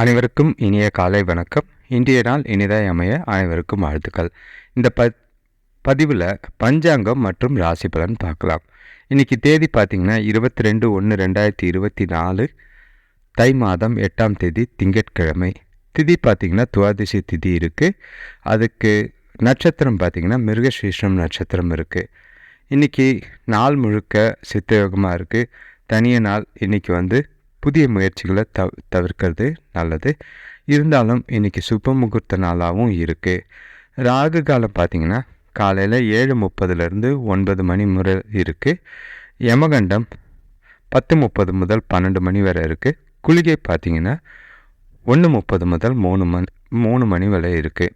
அனைவருக்கும் இனிய காலை வணக்கம். இன்றைய நாள் இனிதாய் அமைய அனைவருக்கும் வாழ்த்துக்கள். இந்த ப பதிவில் பஞ்சாங்கம் மற்றும் ராசி பலன் பார்க்கலாம். இன்றைக்கி தேதி பார்த்திங்கன்னா இருபத்தி ரெண்டு ஒன்று ரெண்டாயிரத்தி இருபத்தி நாலு தை மாதம் எட்டாம் தேதி திங்கட்கிழமை. திதி பார்த்திங்கன்னா துவாதிசி திதி இருக்குது அதுக்கு நட்சத்திரம் பார்த்திங்கன்னா மிருகசீஷம் நட்சத்திரம் இருக்குது இன்றைக்கி நாள் முழுக்க சித்தயோகமாக இருக்குது தனிய நாள் இன்றைக்கி வந்து புதிய முயற்சிகளை தவ தவிர்க்கிறது நல்லது. இருந்தாலும் இன்றைக்கி சுப முகூர்த்த நாளாகவும் இருக்குது ராகு காலம் பார்த்திங்கன்னா காலையில் ஏழு முப்பதுலேருந்து ஒன்பது மணி முறை இருக்குது யமகண்டம் பத்து முப்பது முதல் பன்னெண்டு மணி வரை இருக்குது குளிகை பார்த்திங்கன்னா ஒன்று முப்பது முதல் மூணு மணி மூணு மணி வரை இருக்குது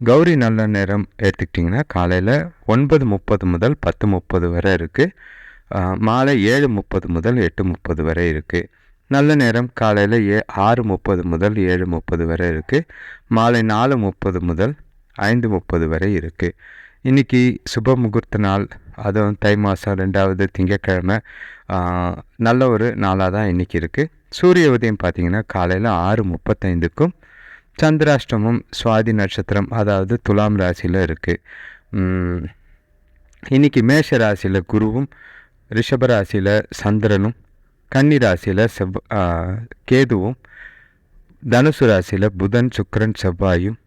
கௌரி நல்ல நேரம் எடுத்துக்கிட்டிங்கன்னா காலையில் ஒன்பது முப்பது முதல் பத்து முப்பது வரை இருக்குது மாலை ஏழு முப்பது முதல் எட்டு முப்பது வரை இருக்குது நல்ல நேரம் காலையில் ஏ ஆறு முப்பது முதல் ஏழு முப்பது வரை இருக்குது மாலை நாலு முப்பது முதல் ஐந்து முப்பது வரை இருக்குது இன்றைக்கி சுப முகூர்த்த நாள். அதுவும் தை மாதம் ரெண்டாவது திங்கக்கிழமை நல்ல ஒரு நாளாக தான் இன்றைக்கி இருக்குது சூரிய உதயம் பார்த்திங்கன்னா காலையில் ஆறு முப்பத்தைந்துக்கும் சந்திராஷ்டமம் சுவாதி நட்சத்திரம் அதாவது துலாம் ராசியில் இருக்குது இன்றைக்கி மேஷ ராசியில் குருவும் ரிஷப ராசியில் சந்திரனும் கன்னி ராசியில் செவ் கேதுவும் தனுசு ராசியில் புதன் சுக்கரன் செவ்வாயும்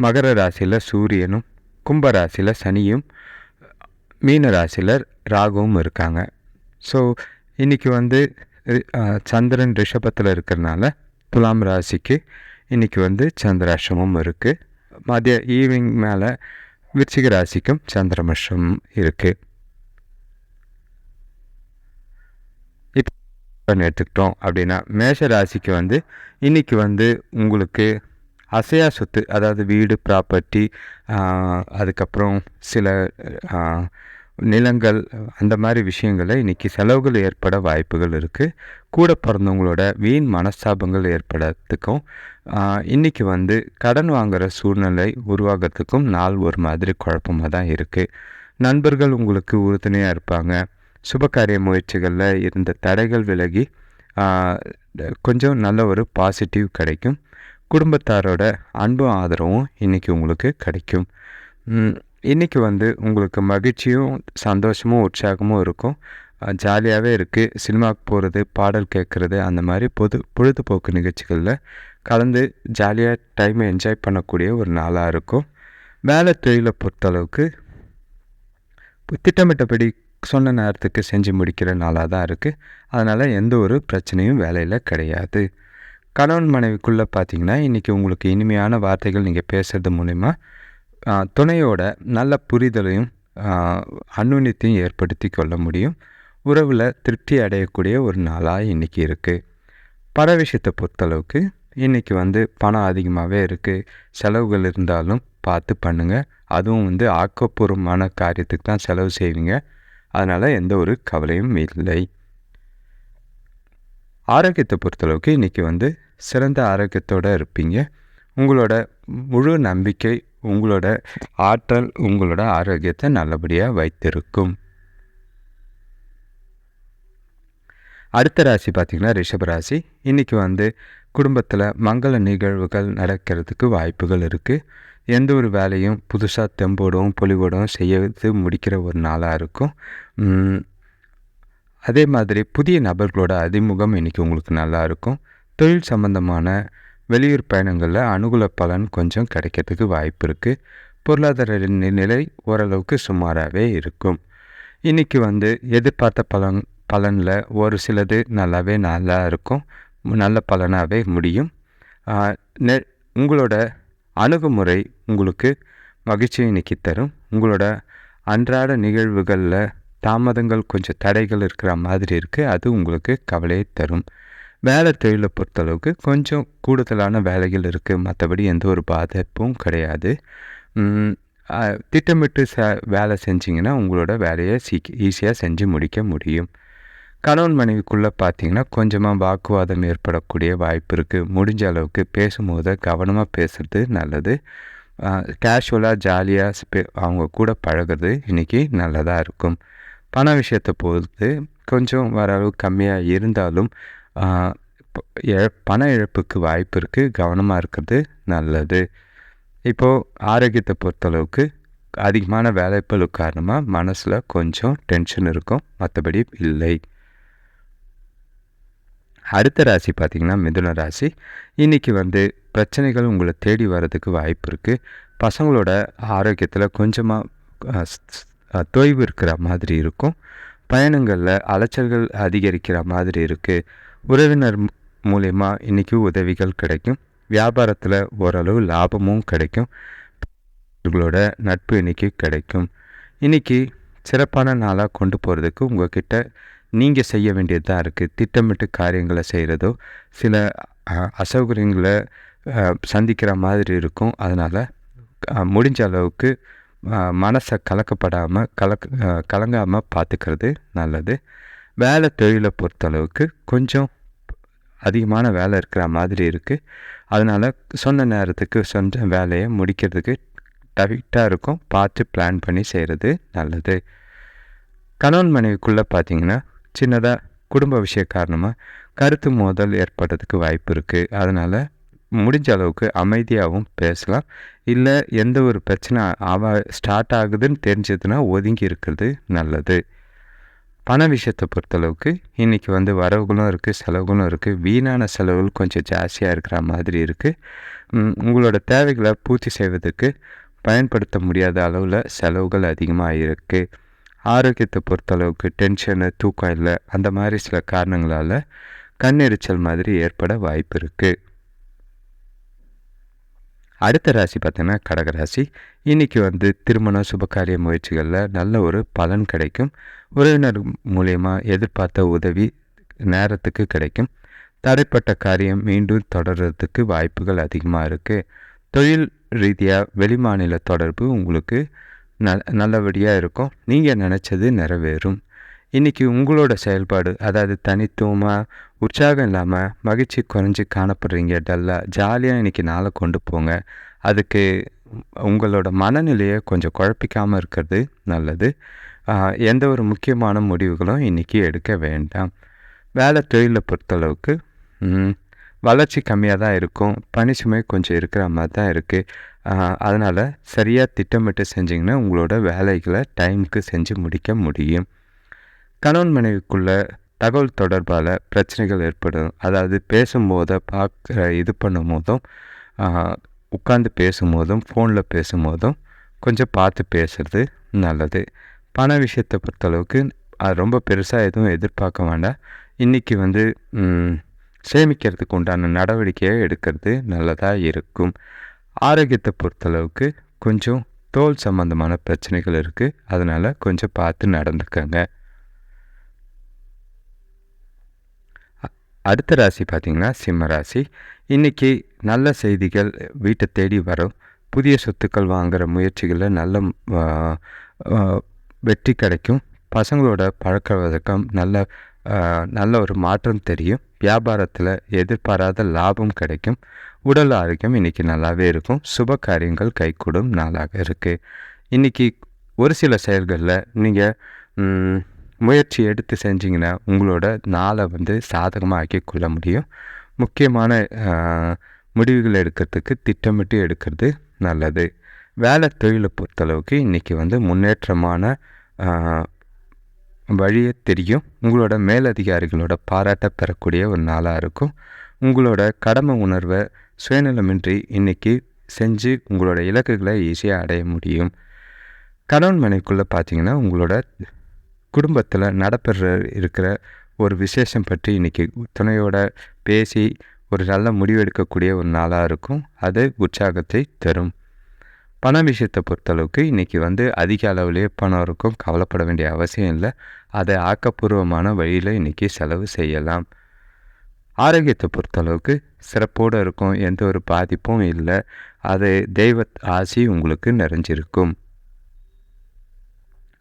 மகர ராசியில் சூரியனும் கும்பராசியில் சனியும் மீன ராசியில் ராகுவும் இருக்காங்க. ஸோ இன்றைக்கி வந்து சந்திரன் ரிஷபத்தில் இருக்கிறனால துலாம் ராசிக்கு இன்றைக்கி வந்து சந்திராஷ்டமும் இருக்குது மதிய ஈவினிங் மேலே விருச்சிக ராசிக்கும் சந்திரமஷம் இருக்குது எடுத்துக்கிட்டோம் அப்படின்னா மேஷ ராசிக்கு வந்து இன்றைக்கி வந்து உங்களுக்கு அசையா சொத்து அதாவது வீடு ப்ராப்பர்ட்டி அதுக்கப்புறம் சில நிலங்கள் அந்த மாதிரி விஷயங்களை இன்றைக்கி செலவுகள் ஏற்பட வாய்ப்புகள் இருக்குது கூட பிறந்தவங்களோட வீண் மனஸ்தாபங்கள் ஏற்படுறதுக்கும் இன்றைக்கி வந்து கடன் வாங்குகிற சூழ்நிலை உருவாகிறதுக்கும் நாள் ஒரு மாதிரி குழப்பமாக தான் இருக்குது நண்பர்கள் உங்களுக்கு உறுதுணையாக இருப்பாங்க. சுபகாரிய முயற்சிகளில் இருந்த தடைகள் விலகி கொஞ்சம் நல்ல ஒரு பாசிட்டிவ் கிடைக்கும். குடும்பத்தாரோட அன்பும் ஆதரவும் இன்றைக்கி உங்களுக்கு கிடைக்கும். இன்றைக்கி வந்து உங்களுக்கு மகிழ்ச்சியும் சந்தோஷமும் உற்சாகமும் இருக்கும். ஜாலியாகவே இருக்குது சினிமாவுக்கு போகிறது பாடல் கேட்குறது அந்த மாதிரி பொது பொழுதுபோக்கு நிகழ்ச்சிகளில் கலந்து ஜாலியாக டைமை என்ஜாய் பண்ணக்கூடிய ஒரு நாளாக இருக்கும். வேலை தொழிலை பொறுத்தளவுக்கு திட்டமிட்டபடி சொன்ன நேரத்துக்கு செஞ்சு முடிக்கிற நாளாக தான் இருக்குது அதனால் எந்த ஒரு பிரச்சனையும் வேலையில் கிடையாது. கணவன் மனைவிக்குள்ளே பார்த்தீங்கன்னா இன்றைக்கி உங்களுக்கு இனிமையான வார்த்தைகள் நீங்கள் பேசுகிறது மூலிமா துணையோட நல்ல புரிதலையும் அன்னுண்ணியத்தையும் ஏற்படுத்தி கொள்ள முடியும். உறவில் திருப்தி அடையக்கூடிய ஒரு நாளாக இன்றைக்கி இருக்குது பண விஷயத்தை பொறுத்தளவுக்கு இன்றைக்கி வந்து பணம் அதிகமாகவே இருக்குது செலவுகள் இருந்தாலும் பார்த்து பண்ணுங்கள் அதுவும் வந்து ஆக்கப்பூர்வமான காரியத்துக்கு தான் செலவு செய்வீங்க. அதனால் எந்த ஒரு கவலையும் இல்லை. ஆரோக்கியத்தை பொறுத்தளவுக்கு இன்றைக்கி வந்து சிறந்த ஆரோக்கியத்தோடு இருப்பீங்க. உங்களோட முழு நம்பிக்கை உங்களோட ஆற்றல் உங்களோட ஆரோக்கியத்தை நல்லபடியாக வைத்திருக்கும். அடுத்த ராசி பார்த்திங்கன்னா ரிஷபராசி இன்றைக்கி வந்து குடும்பத்தில் மங்கள நிகழ்வுகள் நடக்கிறதுக்கு வாய்ப்புகள் இருக்குது எந்த ஒரு வேலையும் புதுசாக தெம்போடும் பொலிவோடவும் செய்யறது முடிக்கிற ஒரு நாளாக இருக்கும். அதே மாதிரி புதிய நபர்களோட அறிமுகம் இன்றைக்கி உங்களுக்கு நல்லா இருக்கும். தொழில் சம்பந்தமான வெளியூர் பயணங்களில் அனுகூல பலன் கொஞ்சம் கிடைக்கிறதுக்கு வாய்ப்பு இருக்குது பொருளாதார நிலை ஓரளவுக்கு சுமாராகவே இருக்கும். இன்றைக்கி வந்து எதிர்பார்த்த பலன் பலனில் ஒரு சிலது நல்லாவே நல்லா இருக்கும். நல்ல பலனாகவே முடியும். நெ உங்களோட அணுகுமுறை உங்களுக்கு மகிழ்ச்சியை இன்றைக்கி தரும். உங்களோட அன்றாட நிகழ்வுகளில் தாமதங்கள் கொஞ்சம் தடைகள் இருக்கிற மாதிரி இருக்குது அது உங்களுக்கு கவலையை தரும். வேலை தொழிலை பொறுத்தளவுக்கு கொஞ்சம் கூடுதலான வேலைகள் இருக்குது மற்றபடி எந்த ஒரு பாதிப்பும் கிடையாது. திட்டமிட்டு ச வேலை செஞ்சிங்கன்னா உங்களோட வேலையை சீக்க ஈஸியாக செஞ்சு முடிக்க முடியும். கணவன் மனைவிக்குள்ளே பார்த்தீங்கன்னா கொஞ்சமாக வாக்குவாதம் ஏற்படக்கூடிய வாய்ப்பு இருக்குது முடிஞ்ச அளவுக்கு பேசும்போது கவனமாக பேசுகிறது நல்லது. கேஷுவலாக ஜாலியாக ஸ்பே அவங்க கூட பழகிறது இன்றைக்கி நல்லதாக இருக்கும். பண விஷயத்தை பொறுத்து கொஞ்சம் வர அளவு கம்மியாக இருந்தாலும் பண இழப்புக்கு வாய்ப்பு இருக்குது கவனமாக இருக்கிறது நல்லது. இப்போது ஆரோக்கியத்தை பொறுத்தளவுக்கு அதிகமான வேலைப்பளு காரணமாக மனசில் கொஞ்சம் டென்ஷன் இருக்கும். மற்றபடி இல்லை. அடுத்த ராசி பார்த்திங்கன்னா மிதுன ராசி. இன்றைக்கி வந்து பிரச்சனைகள் உங்களை தேடி வர்றதுக்கு வாய்ப்பு இருக்குது பசங்களோட ஆரோக்கியத்தில் கொஞ்சமாக தொய்வு இருக்கிற மாதிரி இருக்கும். பயணங்களில் அலைச்சல்கள் அதிகரிக்கிற மாதிரி இருக்குது உறவினர் மூலயமா இன்றைக்கி உதவிகள் கிடைக்கும். வியாபாரத்தில் ஓரளவு லாபமும் கிடைக்கும். உங்களோட நட்பு இன்றைக்கி கிடைக்கும். இன்றைக்கி சிறப்பான நாளாக கொண்டு போகிறதுக்கு உங்கள்கிட்ட நீங்கள் செய்ய வேண்டியதாக இருக்குது திட்டமிட்டு காரியங்களை செய்கிறதோ சில அசௌகரியங்களை சந்திக்கிற மாதிரி இருக்கும். அதனால் முடிஞ்ச அளவுக்கு மனசை கலக்கப்படாமல் கலக்க கலங்காமல் பார்த்துக்கிறது நல்லது. வேலை தொழிலை பொறுத்தளவுக்கு கொஞ்சம் அதிகமான வேலை இருக்கிற மாதிரி இருக்குது அதனால் சொன்ன நேரத்துக்கு சொன்ன வேலையை முடிக்கிறதுக்கு டஃபிட்டாக இருக்கும். பார்த்து பிளான் பண்ணி செய்கிறது நல்லது. கணவன் மனைவிக்குள்ளே பார்த்தீங்கன்னா சின்னதாக குடும்ப விஷய காரணமாக கருத்து மோதல் ஏற்படுறதுக்கு வாய்ப்பு இருக்குது அதனால் முடிஞ்ச அளவுக்கு அமைதியாகவும் பேசலாம். இல்லை எந்த ஒரு பிரச்சனை ஆவா ஸ்டார்ட் ஆகுதுன்னு தெரிஞ்சதுன்னா ஒதுங்கி இருக்கிறது நல்லது. பண விஷயத்தை பொறுத்தளவுக்கு இன்றைக்கி வந்து வரவுகளும் இருக்குது செலவுகளும் இருக்குது வீணான செலவுகள் கொஞ்சம் ஜாஸ்தியாக இருக்கிற மாதிரி இருக்குது உங்களோட தேவைகளை பூர்த்தி செய்வதற்கு பயன்படுத்த முடியாத அளவில் செலவுகள் அதிகமாக இருக்குது ஆரோக்கியத்தை பொறுத்தளவுக்கு டென்ஷனு தூக்கம் இல்லை அந்த மாதிரி சில காரணங்களால் கண்ணெரிச்சல் மாதிரி ஏற்பட வாய்ப்பு இருக்குது அடுத்த ராசி பார்த்திங்கன்னா கடகராசி இன்றைக்கி வந்து திருமண சுபகாரிய முயற்சிகளில் நல்ல ஒரு பலன் கிடைக்கும். உறவினர் மூலயமா எதிர்பார்த்த உதவி நேரத்துக்கு கிடைக்கும். தடைப்பட்ட காரியம் மீண்டும் தொடர்கிறதுக்கு வாய்ப்புகள் அதிகமாக இருக்குது தொழில் ரீதியாக வெளிமாநில தொடர்பு உங்களுக்கு ந நல்லபடியாக இருக்கும். நீங்கள் நினச்சது நிறைவேறும். இன்றைக்கி உங்களோட செயல்பாடு அதாவது தனித்துவமாக உற்சாகம் இல்லாமல் மகிழ்ச்சி குறைஞ்சி காணப்படுறீங்க டல்லாக ஜாலியாக இன்றைக்கி நாளை கொண்டு போங்க. அதுக்கு உங்களோட மனநிலையை கொஞ்சம் குழப்பிக்காமல் இருக்கிறது நல்லது. எந்த ஒரு முக்கியமான முடிவுகளும் இன்றைக்கி எடுக்க வேண்டாம். வேலை தொழிலை பொறுத்தளவுக்கு வளர்ச்சி கம்மியாக தான் இருக்கும். பனிசுமை கொஞ்சம் இருக்கிற மாதிரி தான் இருக்குது அதனால் சரியாக திட்டமிட்டு செஞ்சிங்கன்னா உங்களோட வேலைகளை டைமுக்கு செஞ்சு முடிக்க முடியும். கணவன் மனைவிக்குள்ளே தகவல் தொடர்பால் பிரச்சனைகள் ஏற்படும். அதாவது பேசும்போதை பார்க்குற இது பண்ணும் போதும் உட்காந்து பேசும்போதும் ஃபோனில் பேசும்போதும் கொஞ்சம் பார்த்து பேசுகிறது நல்லது. பண விஷயத்தை பொறுத்தளவுக்கு அது ரொம்ப பெருசாக எதுவும் எதிர்பார்க்க வேண்டாம். இன்றைக்கி வந்து சேமிக்கிறதுக்கு உண்டான நடவடிக்கையை எடுக்கிறது நல்லதாக இருக்கும். ஆரோக்கியத்தை பொறுத்தளவுக்கு கொஞ்சம் தோல் சம்மந்தமான பிரச்சனைகள் இருக்குது அதனால் கொஞ்சம் பார்த்து நடந்துக்கங்க. அடுத்த ராசி பார்த்திங்கன்னா சிம்ம ராசி. இன்றைக்கி நல்ல செய்திகள் வீட்டை தேடி வரும். புதிய சொத்துக்கள் வாங்குகிற முயற்சிகளில் நல்ல வெற்றி கிடைக்கும். பசங்களோட பழக்க வழக்கம் நல்ல நல்ல ஒரு மாற்றம் தெரியும். வியாபாரத்தில் எதிர்பாராத லாபம் கிடைக்கும். உடல் ஆரோக்கியம் இன்றைக்கி நல்லாவே இருக்கும். சுப காரியங்கள் கைகூடும் நாளாக இருக்குது இன்றைக்கி ஒரு சில செயல்களில் நீங்கள் முயற்சி எடுத்து செஞ்சிங்கன்னா உங்களோட நாளை வந்து சாதகமாக ஆக்கி கொள்ள முடியும். முக்கியமான முடிவுகள் எடுக்கிறதுக்கு திட்டமிட்டு எடுக்கிறது நல்லது. வேலை தொழிலை பொறுத்தளவுக்கு இன்றைக்கி வந்து முன்னேற்றமான வழியே தெரியும். உங்களோட மேலதிகாரிகளோட பாராட்ட பெறக்கூடிய ஒரு நாளாக இருக்கும். உங்களோட கடமை உணர்வை சுயநலமின்றி இன்றைக்கி செஞ்சு உங்களோட இலக்குகளை ஈஸியாக அடைய முடியும். கணவன் மனைக்குள்ளே பார்த்தீங்கன்னா உங்களோட குடும்பத்தில் நடைபெற இருக்கிற ஒரு விசேஷம் பற்றி இன்றைக்கி துணையோட பேசி ஒரு நல்ல முடிவெடுக்கக்கூடிய ஒரு நாளாக இருக்கும். அது உற்சாகத்தை தரும். பண விஷயத்தை பொறுத்தளவுக்கு இன்றைக்கி வந்து அதிக அளவுலேயே பணம் இருக்கும் கவலைப்பட வேண்டிய அவசியம் இல்லை. அதை ஆக்கப்பூர்வமான வழியில் இன்றைக்கி செலவு செய்யலாம். ஆரோக்கியத்தை பொறுத்தளவுக்கு சிறப்போடு இருக்கும் எந்த ஒரு பாதிப்பும் இல்லை. அது தெய்வ ஆசி உங்களுக்கு நிறைஞ்சிருக்கும்.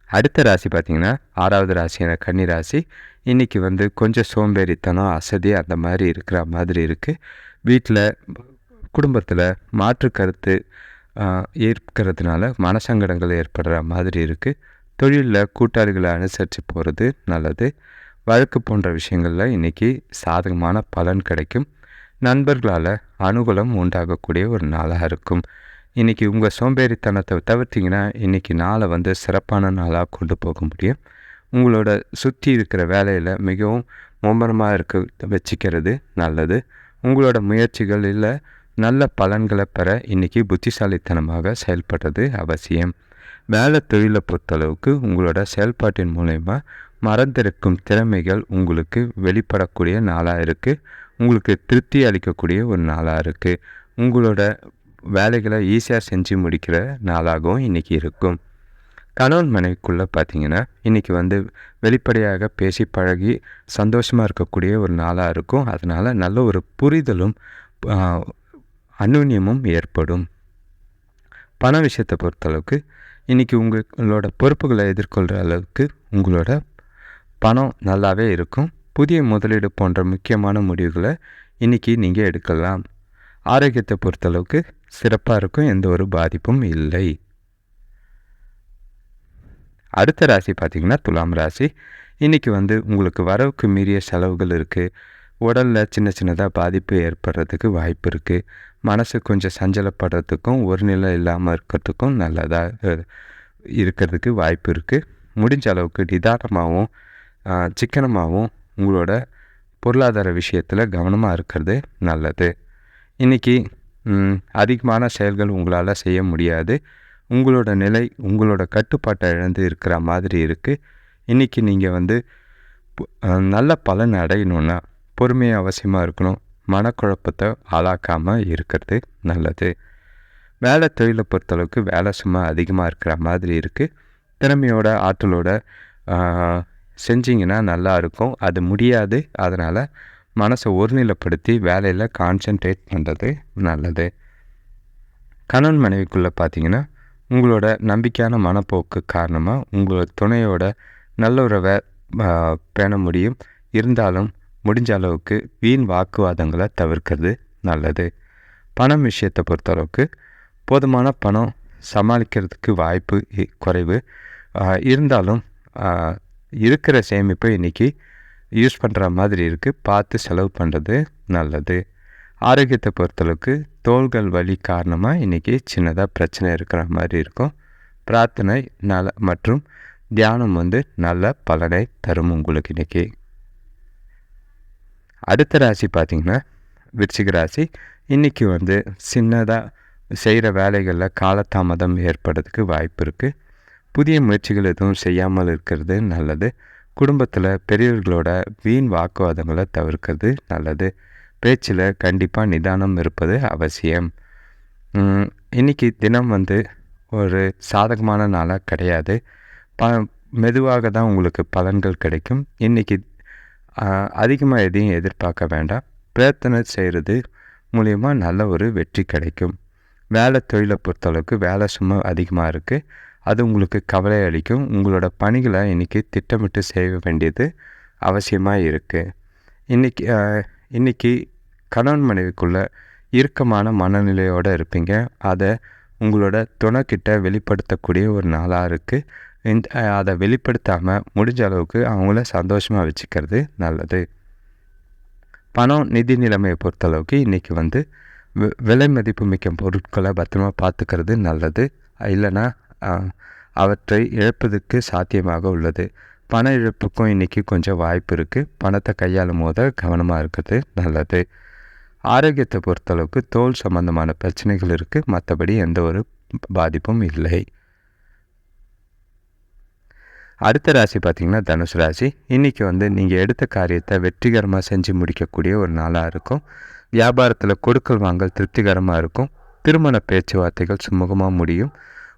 அடுத்த ராசி பார்த்திங்கன்னா ஆறாவது ராசியான கன்னி ராசி. இன்றைக்கி வந்து கொஞ்சம் சோம்பேறித்தனம் அசதி அந்த மாதிரி இருக்கிற மாதிரி இருக்குது வீட்டில் குடும்பத்தில் மாற்று கருத்து ஏற்கிறதுனால மனசங்கடங்கள் ஏற்படுற மாதிரி இருக்குது தொழிலில் கூட்டாளிகளை அனுசரித்து போகிறது நல்லது. வழக்கு போன்ற விஷயங்களில் இன்றைக்கி சாதகமான பலன் கிடைக்கும். நண்பர்களால் அனுகூலம் உண்டாகக்கூடிய ஒரு நாளாக இருக்கும். இன்றைக்கி உங்கள் சோம்பேறித்தனத்தை தவிர்த்திங்கன்னா இன்றைக்கி நாளை வந்து சிறப்பான நாளாக கொண்டு போக முடியும். உங்களோட சுற்றி இருக்கிற வேலையில் மிகவும் மும்முரமாக இருக்க வச்சுக்கிறது நல்லது. உங்களோட முயற்சிகளில் நல்ல பலன்களை பெற இன்றைக்கி புத்திசாலித்தனமாக செயல்படுறது அவசியம். வேலை தொழிலை பொறுத்தளவுக்கு உங்களோட செயல்பாட்டின் மூலயமா மறந்திருக்கும் திறமைகள் உங்களுக்கு வெளிப்படக்கூடிய நாளாக இருக்குது உங்களுக்கு திருப்தி அளிக்கக்கூடிய ஒரு நாளாக இருக்குது உங்களோட வேலைகளை ஈஸியாக செஞ்சு முடிக்கிற நாளாகவும் இன்றைக்கி இருக்கும். கணவன் மனைவிக்குள்ளே பார்த்தீங்கன்னா இன்றைக்கி வந்து வெளிப்படையாக பேசி பழகி சந்தோஷமாக இருக்கக்கூடிய ஒரு நாளாக இருக்கும். அதனால் நல்ல ஒரு புரிதலும் அந்யுன்யமும் ஏற்படும். பண விஷயத்தை பொறுத்தளவுக்கு இன்றைக்கி உங்களோட பொறுப்புகளை எதிர்கொள்கிற அளவுக்கு உங்களோட பணம் நல்லாவே இருக்கும். புதிய முதலீடு போன்ற முக்கியமான முடிவுகளை இன்றைக்கி நீங்கள் எடுக்கலாம். ஆரோக்கியத்தை பொறுத்தளவுக்கு சிறப்பாக இருக்கும் எந்த ஒரு பாதிப்பும் இல்லை. அடுத்த ராசி பார்த்திங்கன்னா துலாம் ராசி. இன்றைக்கி வந்து உங்களுக்கு வரவுக்கு மீறிய செலவுகள் இருக்குது உடலில் சின்ன சின்னதாக பாதிப்பு ஏற்படுறதுக்கு வாய்ப்பு இருக்குது மனசு கொஞ்சம் சஞ்சலப்படுறதுக்கும் ஒரு நிலை இல்லாமல் இருக்கிறதுக்கும் நல்லதாக இருக்கிறதுக்கு வாய்ப்பு இருக்குது முடிஞ்ச அளவுக்கு நிதானமாகவும் சிக்கனமாகவும் உங்களோட பொருளாதார விஷயத்தில் கவனமாக இருக்கிறது நல்லது. இன்றைக்கி அதிகமான செயல்கள் உங்களால் செய்ய முடியாது. உங்களோட நிலை உங்களோட கட்டுப்பாட்டை இழந்து இருக்கிற மாதிரி இருக்குது இன்றைக்கி நீங்கள் வந்து நல்ல பலன் அடையணுன்னா பொறுமை அவசியமாக இருக்கணும். மனக்குழப்பத்தை ஆளாக்காமல் இருக்கிறது நல்லது. வேலை தொழிலை பொறுத்தளவுக்கு வேலை சும்மா அதிகமாக இருக்கிற மாதிரி இருக்குது திறமையோட ஆற்றலோட செஞ்சிங்கன்னா நல்லா இருக்கும். அது முடியாது. அதனால் மனசை ஒருநிலைப்படுத்தி வேலையில் கான்சென்ட்ரேட் பண்ணுறது நல்லது. கணவன் மனைவிக்குள்ளே பார்த்தீங்கன்னா உங்களோட நம்பிக்கையான மனப்போக்கு காரணமாக உங்களோட துணையோட நல்ல உறவை பேண முடியும். இருந்தாலும் முடிஞ்ச அளவுக்கு வீண் வாக்குவாதங்களை தவிர்க்கிறது நல்லது. பணம் விஷயத்தை பொறுத்தளவுக்கு போதுமான பணம் சமாளிக்கிறதுக்கு வாய்ப்பு குறைவு. இருந்தாலும் இருக்கிற சேமிப்பை இன்றைக்கி யூஸ் பண்ணுற மாதிரி இருக்குது பார்த்து செலவு பண்ணுறது நல்லது. ஆரோக்கியத்தை பொறுத்தளவுக்கு தோள்கள் வலி காரணமாக இன்றைக்கி சின்னதாக பிரச்சனை இருக்கிற மாதிரி இருக்கும். பிரார்த்தனை நல மற்றும் தியானம் வந்து நல்ல பலனை தரும் உங்களுக்கு இன்றைக்கி அடுத்த ராசி பார்த்திங்கன்னா விருச்சிக ராசி. இன்றைக்கி வந்து சின்னதாக செய்கிற வேலைகளில் காலதாமதம் ஏற்படுறதுக்கு வாய்ப்பு இருக்குது புதிய முயற்சிகள் எதுவும் செய்யாமல் இருக்கிறது நல்லது. குடும்பத்தில் பெரியவர்களோட வீண் வாக்குவாதங்களை தவிர்க்கிறது நல்லது. பேச்சில் கண்டிப்பாக நிதானம் இருப்பது அவசியம். இன்றைக்கி தினம் வந்து ஒரு சாதகமான நாளாக கிடையாது. ப மெதுவாக தான் உங்களுக்கு பலன்கள் கிடைக்கும். இன்றைக்கி அதிகமாக எதையும் எதிர்பார்க்க வேண்டாம். பிரார்த்தனை செய்கிறது மூலயமா நல்ல ஒரு வெற்றி கிடைக்கும். வேலை தொழிலை பொறுத்தளவுக்கு வேலை சும்மா அதிகமாக இருக்குது அது உங்களுக்கு கவலை அளிக்கும். உங்களோட பணிகளை இன்றைக்கி திட்டமிட்டு செய்ய வேண்டியது அவசியமாக இருக்குது இன்றைக்கி இன்றைக்கி கணவன் மனைவிக்குள்ளே இறுக்கமான மனநிலையோடு இருப்பீங்க. அதை உங்களோட துணைக்கிட்ட வெளிப்படுத்தக்கூடிய ஒரு நாளாக இருக்குது அதை வெளிப்படுத்தாமல் முடிஞ்ச அளவுக்கு அவங்கள சந்தோஷமாக வச்சுக்கிறது நல்லது. பணம் நிதி நிலைமையை பொறுத்தளவுக்கு இன்றைக்கி வந்து விலை மதிப்பு மிக்க பொருட்களை பத்திரமா பார்த்துக்கிறது நல்லது. இல்லைன்னா அவற்றை இழப்பதற்கு சாத்தியமாக உள்ளது. பண இழப்புக்கும் இன்றைக்கி கொஞ்சம் வாய்ப்பு இருக்குது பணத்தை கையாளும் போது கவனமாக இருக்கிறது நல்லது. ஆரோக்கியத்தை பொறுத்தளவுக்கு தோல் சம்பந்தமான பிரச்சனைகள் இருக்குது மற்றபடி எந்த ஒரு பாதிப்பும் இல்லை. அடுத்த ராசி பார்த்திங்கன்னா தனுசு ராசி. இன்றைக்கி வந்து நீங்கள் எடுத்த காரியத்தை வெற்றிகரமாக செஞ்சு முடிக்கக்கூடிய ஒரு நாளாக இருக்கும். வியாபாரத்தில் கொடுக்கல் வாங்கல் திருப்திகரமாக இருக்கும். திருமண பேச்சுவார்த்தைகள் சுமூகமாக முடியும்.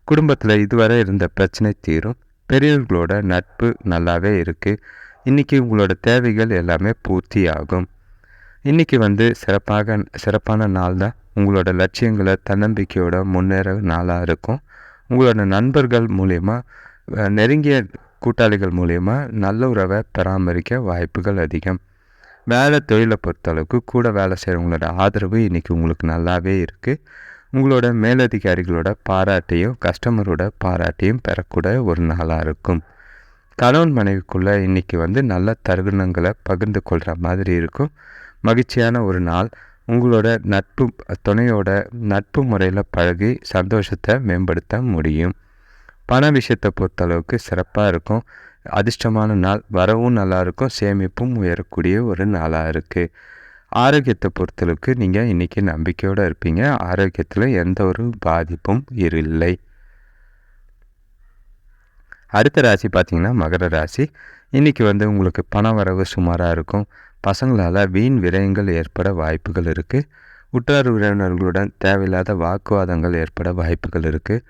குடும்பத்தில் இதுவரை இருந்த பிரச்சனை தீரும். பெரியவர்களோட நட்பு நல்லாவே இருக்குது இன்றைக்கி உங்களோட தேவைகள் எல்லாமே பூர்த்தி ஆகும். இன்றைக்கி வந்து சிறப்பாக சிறப்பான நாள் தான் உங்களோட லட்சியங்களை தன்னம்பிக்கையோட முன்னேற நாளாக இருக்கும். உங்களோட நண்பர்கள் மூலயமா நெருங்கிய கூட்டாளிகள் மூலயமா நல்ல உறவை பராமரிக்க வாய்ப்புகள் அதிகம். வேலை தொழிலை பொறுத்தளவுக்கு கூட வேலை செய்கிறவங்களோட ஆதரவு இன்றைக்கி உங்களுக்கு நல்லாவே இருக்குது உங்களோட மேலதிகாரிகளோட பாராட்டையும் கஸ்டமரோட பாராட்டையும் பெறக்கூட ஒரு நாளாக இருக்கும். கணவன் மனைவிக்குள்ளே இன்றைக்கி வந்து நல்ல தருணங்களை பகிர்ந்து கொள்கிற மாதிரி இருக்கும். மகிழ்ச்சியான ஒரு நாள். உங்களோட நட்பு துணையோட நட்பு முறையில் பழகி சந்தோஷத்தை மேம்படுத்த முடியும். பண விஷயத்தை பொறுத்தளவுக்கு சிறப்பாக இருக்கும். அதிர்ஷ்டமான நாள் வரவும் நல்லாயிருக்கும் சேமிப்பும் உயரக்கூடிய ஒரு நாளாக இருக்குது ஆரோக்கியத்தை பொறுத்தளவுக்கு நீங்கள் இன்றைக்கி நம்பிக்கையோடு இருப்பீங்க. ஆரோக்கியத்தில் எந்த ஒரு பாதிப்பும் இல்லை. அடுத்த ராசி பார்த்திங்கன்னா மகர ராசி. இன்றைக்கி வந்து உங்களுக்கு பண வரவு சுமாராக இருக்கும். பசங்களால் வீண் விரயங்கள் ஏற்பட வாய்ப்புகள் இருக்குது உற்றார் உறவினர்களுடன் தேவையில்லாத வாக்குவாதங்கள் ஏற்பட வாய்ப்புகள் இருக்குது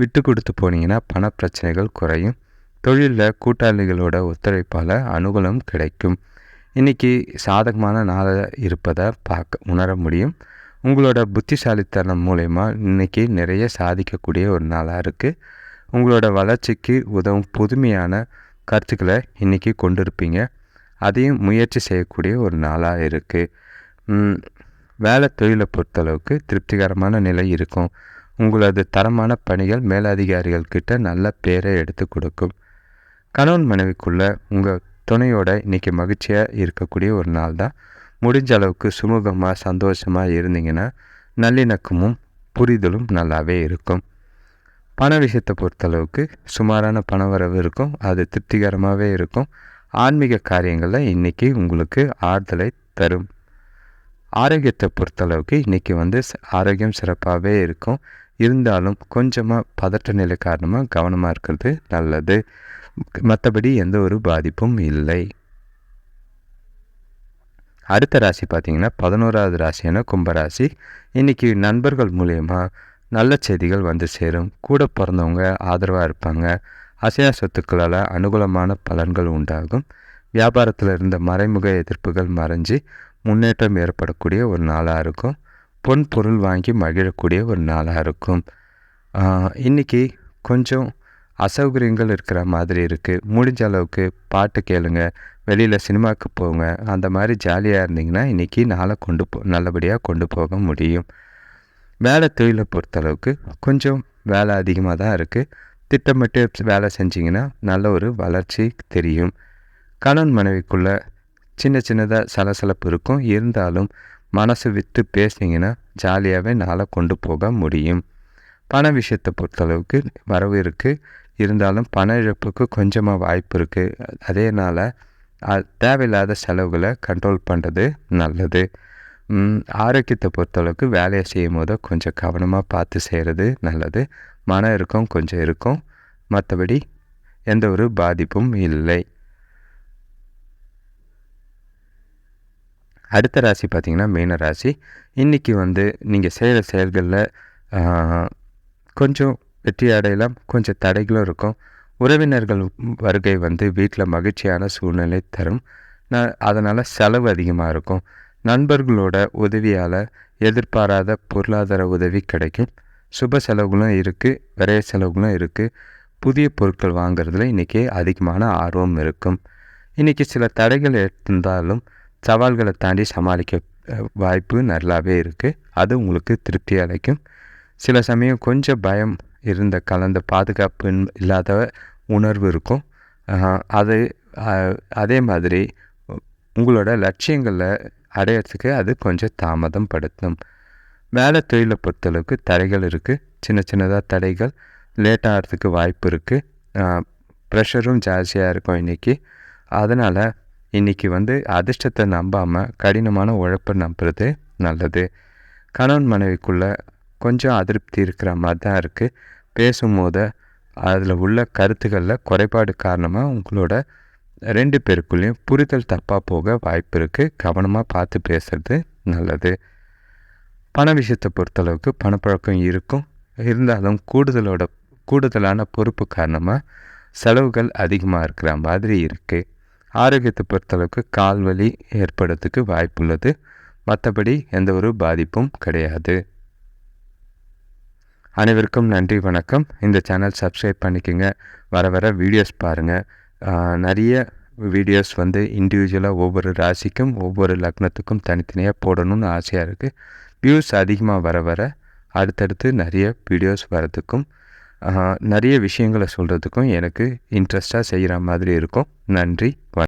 விட்டு கொடுத்து போனீங்கன்னா பண பிரச்சனைகள் குறையும். தொழிலில் கூட்டாளிகளோட ஒத்துழைப்பால் அனுகூலம் கிடைக்கும். இன்றைக்கி சாதகமான நாளாக இருப்பதை பார்க்க உணர முடியும். உங்களோட புத்திசாலித்தனம் மூலயமா இன்றைக்கி நிறைய சாதிக்கக்கூடிய ஒரு நாளாக இருக்குது உங்களோட வளர்ச்சிக்கு உதவும் புதுமையான கருத்துக்களை இன்றைக்கி கொண்டிருப்பீங்க. அதையும் முயற்சி செய்யக்கூடிய ஒரு நாளாக இருக்குது வேலை தொழிலை பொறுத்தளவுக்கு திருப்திகரமான நிலை இருக்கும். உங்களது தரமான பணிகள் மேலதிகாரிகள் கிட்ட நல்ல பேரை எடுத்து கொடுக்கும். கணவன் மனைவிக்குள்ளே உங்கள் துணையோட இன்றைக்கி மகிழ்ச்சியாக இருக்கக்கூடிய ஒரு நாள் தான். முடிஞ்ச அளவுக்கு சுமூகமாக சந்தோஷமாக இருந்தீங்கன்னா நல்லிணக்கமும் புரிதலும் நல்லாவே இருக்கும். பண விஷயத்தை பொறுத்தளவுக்கு சுமாரான பண வரவு இருக்கும். அது திருப்திகரமாகவே இருக்கும். ஆன்மீக காரியங்களில் இன்றைக்கி உங்களுக்கு ஆறுதலை தரும். ஆரோக்கியத்தை பொறுத்தளவுக்கு இன்றைக்கி வந்து ஆரோக்கியம் சிறப்பாகவே இருக்கும். இருந்தாலும் கொஞ்சமாக பதற்ற நிலை காரணமாக கவனமாக இருக்கிறது நல்லது. மற்றபடி எந்த ஒரு பாதிப்பும் இல்லை. அடுத்த ராசி பார்த்திங்கன்னா பதினோராவது ராசியான கும்பராசி. இன்றைக்கி நண்பர்கள் மூலயமா நல்ல செய்திகள் வந்து சேரும். கூட பிறந்தவங்க ஆதரவாக இருப்பாங்க. அசையா சொத்துக்களால் அனுகூலமான பலன்கள் உண்டாகும். வியாபாரத்தில் இருந்த மறைமுக எதிர்ப்புகள் மறைஞ்சு முன்னேற்றம் ஏற்படக்கூடிய ஒரு நாளாக இருக்கும். பொன் பொருள் வாங்கி மகிழக்கூடிய ஒரு நாளாக இருக்கும். இன்றைக்கி கொஞ்சம் அசௌகரியங்கள் இருக்கிற மாதிரி இருக்குது முடிஞ்ச அளவுக்கு பாட்டு கேளுங்க. வெளியில் சினிமாவுக்கு போங்க. அந்த மாதிரி ஜாலியாக இருந்தீங்கன்னா இன்றைக்கி நாளை கொண்டு போ நல்லபடியாக கொண்டு போக முடியும். வேலை தொழிலை பொறுத்தளவுக்கு கொஞ்சம் வேலை அதிகமாக தான் இருக்குது திட்டமிட்டு வேலை செஞ்சிங்கன்னா நல்ல ஒரு வளர்ச்சி தெரியும். கணவன் மனைவிக்குள்ளே சின்ன சின்னதாக சலசலப்பு இருக்கும். இருந்தாலும் மனசு விற்று பேசினீங்கன்னா ஜாலியாகவே நாளை கொண்டு போக முடியும். பண விஷயத்தை பொறுத்தளவுக்கு வரவு இருக்குது இருந்தாலும் பண இழப்புக்கு கொஞ்சமாக வாய்ப்பு இருக்குது அதேனால் தேவையில்லாத செலவுகளை கண்ட்ரோல் பண்ணுறது நல்லது. ஆரோக்கியத்தை பொறுத்தளவுக்கு வேலையை செய்யும் போது கொஞ்சம் கவனமாக பார்த்து செய்கிறது நல்லது. மன இருக்கும் கொஞ்சம் இருக்கும். மற்றபடி எந்த ஒரு பாதிப்பும் இல்லை. அடுத்த ராசி பார்த்திங்கன்னா மீன ராசி. இன்றைக்கி வந்து நீங்கள் செய்கிற செயல்களில் கொஞ்சம் வெற்றி அடையலாம் கொஞ்சம் தடைகளும் இருக்கும். உறவினர்கள் வருகை வந்து வீட்டில் மகிழ்ச்சியான சூழ்நிலை தரும். நான் அதனால் செலவு அதிகமாக இருக்கும். நண்பர்களோட உதவியால் எதிர்பாராத பொருளாதார உதவி கிடைக்கும். சுப செலவுகளும் இருக்குது விரைய செலவுகளும் இருக்குது புதிய பொருட்கள் வாங்குறதுல இன்றைக்கி அதிகமான ஆர்வம் இருக்கும். இன்றைக்கி சில தடைகள் இருந்தாலும் சவால்களை தாண்டி சமாளிக்க வாய்ப்பு நல்லாவே இருக்குது அது உங்களுக்கு திருப்தி அளிக்கும். சில சமயம் கொஞ்சம் பயம் இருந்த கலந்த பாதுகாப்பு இல்லாத உணர்வு இருக்கும். அது அதே மாதிரி உங்களோட லட்சியங்களை அடையிறதுக்கு அது கொஞ்சம் தாமதம் படுத்தும். வேலை தொழிலை பொறுத்தளவுக்கு தடைகள் இருக்குது சின்ன சின்னதாக தடைகள் லேட் ஆகிறதுக்கு வாய்ப்பு இருக்குது ப்ரெஷரும் ஜாஸ்தியாக இருக்கும் இன்றைக்கி அதனால் இன்றைக்கி வந்து அதிர்ஷ்டத்தை நம்பாமல் கடினமான உழைப்பை நம்புறது நல்லது. கணவன் மனைவிக்குள்ளே கொஞ்சம் அதிருப்தி இருக்கிற மாதிரி தான் இருக்குது பேசும்போது அதில் உள்ள கருத்துக்களில் குறைபாடு காரணமாக உங்களோட ரெண்டு பேருக்குள்ளேயும் புரிதல் தப்பாக போக வாய்ப்பு இருக்குது கவனமாக பார்த்து பேசுகிறது நல்லது. பண விஷயத்தை பொறுத்தளவுக்கு பணப்பழக்கம் இருக்கும். இருந்தாலும் கூடுதலோட கூடுதலான பொறுப்பு காரணமாக செலவுகள் அதிகமாக இருக்கிற மாதிரி இருக்குது ஆரோக்கியத்தை பொறுத்தளவுக்கு கால் வலி ஏற்படுறதுக்கு வாய்ப்புள்ளது. மற்றபடி எந்த ஒரு பாதிப்பும் கிடையாது. அனைவருக்கும் நன்றி வணக்கம். இந்த சேனல் சப்ஸ்கிரைப் பண்ணிக்கோங்க. வர வர வீடியோஸ் பாருங்கள் நிறைய வீடியோஸ் வந்து இண்டிவிஜுவலாக ஒவ்வொரு ராசிக்கும் ஒவ்வொரு லக்னத்துக்கும் தனித்தனியாக போடணும்னு ஆசையாக இருக்குது வியூஸ் அதிகமாக வர வர அடுத்தடுத்து நிறைய வீடியோஸ் வரதுக்கும் நிறைய விஷயங்களை சொல்கிறதுக்கும் எனக்கு இன்ட்ரெஸ்ட்டாக செய்கிற மாதிரி இருக்கும். நன்றி வணக்கம்.